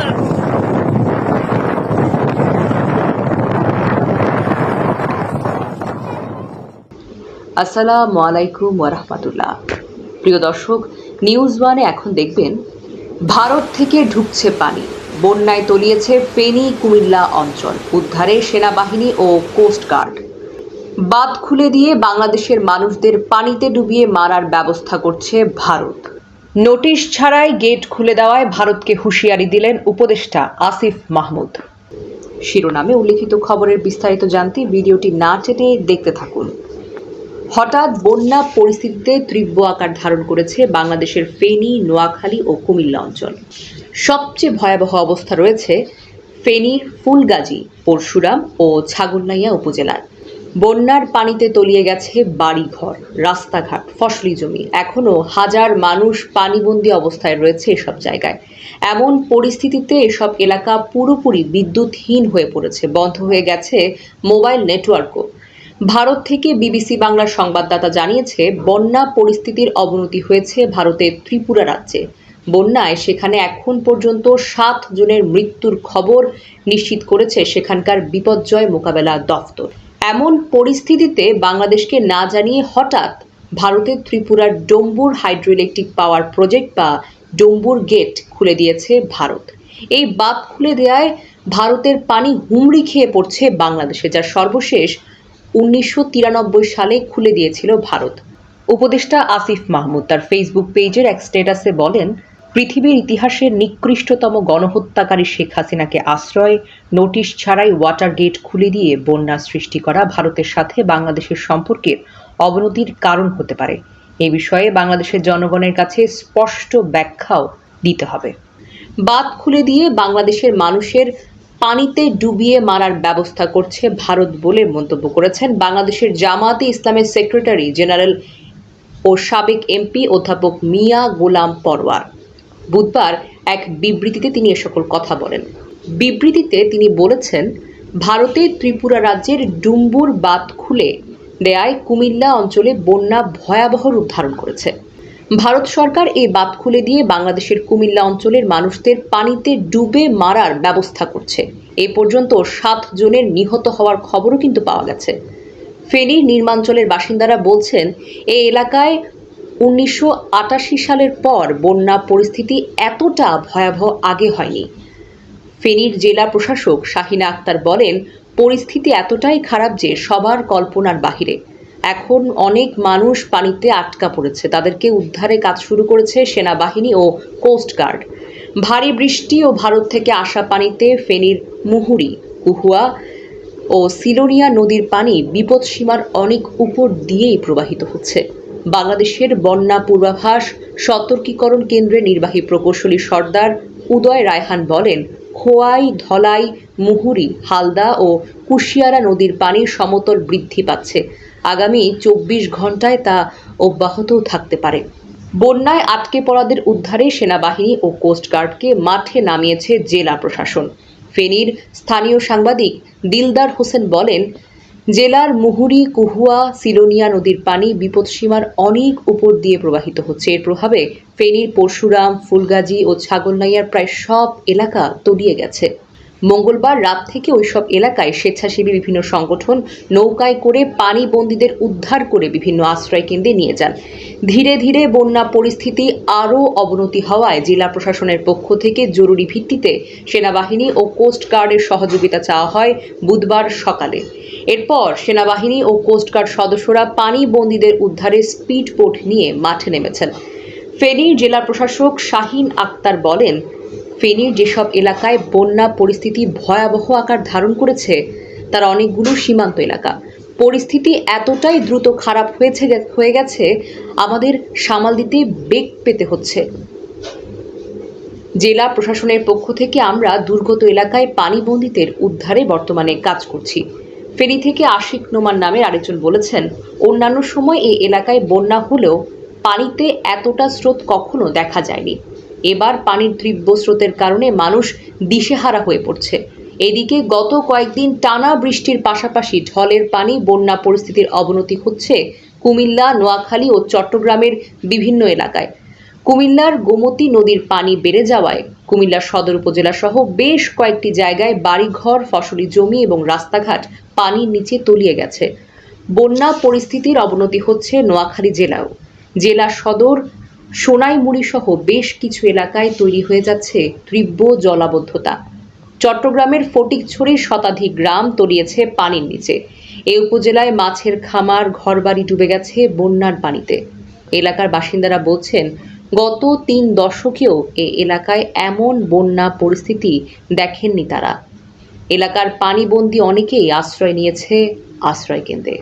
না আসসালামু আলাইকুম ওরহমতুল্লাহ প্রিয় দর্শক নিউজ ওয়ানে এখন দেখবেন, ভারত থেকে ঢুকছে পানি। বন্যায় তলিয়েছে ফেনী কুমিল্লা অঞ্চল, উদ্ধারে সেনাবাহিনী ও কোস্টগার্ড বাঁধ খুলে দিয়ে বাংলাদেশের মানুষদের পানিতে ডুবিয়ে মারার ব্যবস্থা করছে ভারত। নোটিশ ছাড়াই গেট খুলে দেওয়ায় ভারতকে হুঁশিয়ারি দিলেন উপদেষ্টা আসিফ মাহমুদ। শিরোনামে উল্লিখিত খবরের বিস্তারিত জানতে ভিডিওটি না টেনে দেখতে থাকুন। হঠাৎ বন্যা পরিস্থিতিতে তীব্র আকার ধারণ করেছে বাংলাদেশের ফেনী, নোয়াখালী ও কুমিল্লা অঞ্চল। সবচেয়ে ভয়াবহ অবস্থা রয়েছে ফেনীর ফুলগাজী, পরশুরাম ও ছাগলনাইয়া উপজেলার বন্যার পানিতে তলিয়ে গেছে বাড়িঘর, রাস্তাঘাট, ফসলি জমি। এখনও হাজার মানুষ পানিবন্দী অবস্থায় রয়েছে এসব জায়গায়। এমন পরিস্থিতিতে এসব এলাকা পুরোপুরি বিদ্যুৎহীন হয়ে পড়েছে, বন্ধ হয়ে গেছে মোবাইল নেটওয়ার্কও। ভারত থেকে বিবিসি বাংলার সংবাদদাতা জানিয়েছে, বন্যা পরিস্থিতির অবনতি হয়েছে ভারতের ত্রিপুরা রাজ্যে। বন্যায় সেখানে এখন পর্যন্ত সাত জনের মৃত্যুর খবর নিশ্চিত করেছে সেখানকার বিপর্যয় মোকাবেলা দফতর। এমন পরিস্থিতিতে বাংলাদেশকে না জানিয়ে হঠাৎ ভারতের ত্রিপুরার ডম্বুর হাইড্রোইলেকট্রিক পাওয়ার প্রজেক্ট বা ডম্বুর গেট খুলে দিয়েছে ভারত। এই বাঁধ খুলে দেওয়ায় ভারতের পানি হুমড়ি খেয়ে পড়ছে বাংলাদেশে, যা সর্বশেষ উনিশশো তিরানব্বই সালে খুলে দিয়েছিল ভারত। উপদেষ্টা আসিফ মাহমুদ তার ফেসবুক পেজের এক স্ট্যাটাসে বলেন পৃথিবীর ইতিহাসের নিকৃষ্টতম গণহত্যাকারী শেখ হাসিনাকে আশ্রয়, নোটিশ ছাড়াই ওয়াটার গেট খুলে দিয়ে বন্যা সৃষ্টি করা ভারতের সাথে বাংলাদেশের সম্পর্কের অবনতির কারণ হতে পারে। এ বিষয়ে বাংলাদেশের জনগণের কাছে স্পষ্ট ব্যাখ্যাও দিতে হবে। বাঁধ খুলে দিয়ে বাংলাদেশের মানুষের পানিতে ডুবিয়ে মারার ব্যবস্থা করছে ভারত বলে মন্তব্য করেছেন বাংলাদেশের জামাতে ইসলামের সেক্রেটারি জেনারেল ও সাবেক এমপি অধ্যাপক মিয়া গোলাম পরওয়ার। বুধবার এক বিবৃতিতে তিনি এ সকল কথা বলেন। বিবৃতিতে তিনি বলেছেন ভারতের ত্রিপুরা রাজ্যের ডুম্বুর বাঁধ খুলে দেয়ায় কুমিল্লা অঞ্চলে বন্যা ভয়াবহ রূপ ধারণ করেছে। ভারত সরকার এই বাঁধ খুলে দিয়ে বাংলাদেশের কুমিল্লা অঞ্চলের মানুষদের পানিতে ডুবে মারার ব্যবস্থা করছে। এ পর্যন্ত সাত জনের নিহত হওয়ার খবরও কিন্তু পাওয়া গেছে। ফেনীর নির্মাঞ্চলের বাসিন্দারা বলছেন এই এলাকায় উনিশশো আটাশি সালের পর বন্যা পরিস্থিতি এতটা ভয়াবহ আগে হয়নি। ফেনীর জেলা প্রশাসক শাহিনা আক্তার বলেন, পরিস্থিতি এতটাই খারাপ যে সবার কল্পনার বাহিরে। এখন অনেক মানুষ পানিতে আটকা পড়েছে। তাদেরকে উদ্ধারে কাজ শুরু করেছে সেনাবাহিনী ও কোস্টগার্ড ভারী বৃষ্টি ও ভারত থেকে আসা পানিতে ফেনীর মুহুরি, কুহুয়া ও সিলোনিয়া নদীর পানি বিপদসীমার অনেক উপর দিয়েই প্রবাহিত হচ্ছে। বাংলাদেশের বন্যা পূর্বাভাস, সতর্কীকরণ কেন্দ্রের নির্বাহী প্রকৌশলী সর্দার উদয় রায়হান বলেন, খোয়াই, ধলাই, মুহুরি, হালদা ও কুশিয়ারা নদীর পানির সমতল বৃদ্ধি পাচ্ছে। আগামী চব্বিশ ঘন্টায় তা অব্যাহতও থাকতে পারে। বন্যায় আটকে পড়াদের উদ্ধারে সেনাবাহিনী ও কোস্টগার্ডকে মাঠে নামিয়েছে জেলা প্রশাসন। ফেনীর স্থানীয় সাংবাদিক দিলদার হোসেন বলেন জেলার মুহুরি, কুহুয়া, সিলোনিয়া নদীর পানি বিপদসীমার অনেক উপর দিয়ে প্রবাহিত হচ্ছে। এর প্রভাবে ফেনীর পরশুরাম, ফুলগাজী ও ছাগলনাইয়ার প্রায় সব এলাকা তলিয়ে গেছে। মঙ্গলবার রাত থেকে ওইসব এলাকায় স্বেচ্ছাসেবী বিভিন্ন সংগঠন নৌকায় করে পানি বন্দীদের উদ্ধার করে বিভিন্ন আশ্রয় কেন্দ্রে নিয়ে যান। ধীরে ধীরে বন্যা পরিস্থিতি আরও অবনতি হওয়ায় জেলা প্রশাসনের পক্ষ থেকে জরুরি ভিত্তিতে সেনাবাহিনী ও কোস্টগার্ডের সহযোগিতা চাওয়া হয় বুধবার সকালে। এরপর সেনাবাহিনী ও কোস্টগার্ড সদস্যরা পানি বন্দীদের উদ্ধারে স্পিড বোট নিয়ে মাঠে নেমেছেন। ফেনীর জেলা প্রশাসক শাহিন আক্তার বলেন ফেনীর যেসব এলাকায় বন্যা পরিস্থিতি ভয়াবহ আকার ধারণ করেছে, তার অনেকগুলো সীমান্ত এলাকা। পরিস্থিতি এতটাই দ্রুত খারাপ হয়েছে হয়ে গেছে, আমাদের সামাল দিতে বেগ পেতে হচ্ছে। জেলা প্রশাসনের পক্ষ থেকে আমরা দুর্গত এলাকায় পানিবন্দীদের উদ্ধারে বর্তমানে কাজ করছি। ফেনী থেকে আশিক নোমান নামের আরেকজন বলেছেন, অন্যান্য সময় এই এলাকায় বন্যা হলেও পানিতে এতটা স্রোত কখনো দেখা যায়নি। এবার পানির তীব্র স্রোতের কারণে মানুষ দিশেহারা হয়ে পড়ছে। এদিকে গত কয়েকদিন টানা বৃষ্টির পাশাপাশি ঢলের পানি, বন্যা পরিস্থিতির অবনতি হচ্ছে কুমিল্লা, নোয়াখালী ও চট্টগ্রামের বিভিন্ন এলাকায়। কুমিল্লার গোমতী নদীর পানি বেড়ে যাওয়ায় কুমিল্লা সদর উপজেলা সহ বেশ কয়েকটি জায়গায় বাড়িঘর, ফসলি জমি এবং রাস্তাঘাট পানির নিচে তলিয়ে গেছে। বন্যা পরিস্থিতির অবনতি হচ্ছে নোয়াখালী জেলাও। জেলা সদর সোনাইমুড়ি সহ বেশ কিছু এলাকায় তৈরি হয়ে যাচ্ছে তীব্র জলাবদ্ধতা। চট্টগ্রামের ফটিকছড়ির শতাধিক গ্রাম তলিয়েছে পানির নিচে। এ উপজেলায় মাছের খামার, ঘরবাড়ি ডুবে গেছে বন্যার পানিতে। এলাকার বাসিন্দারা বলছেন, গত তিন দশকেও এ এলাকায় এমন বন্যা পরিস্থিতি দেখেননি তারা। এলাকার পানিবন্দী অনেকেই আশ্রয় নিয়েছে আশ্রয় কেন্দ্রে।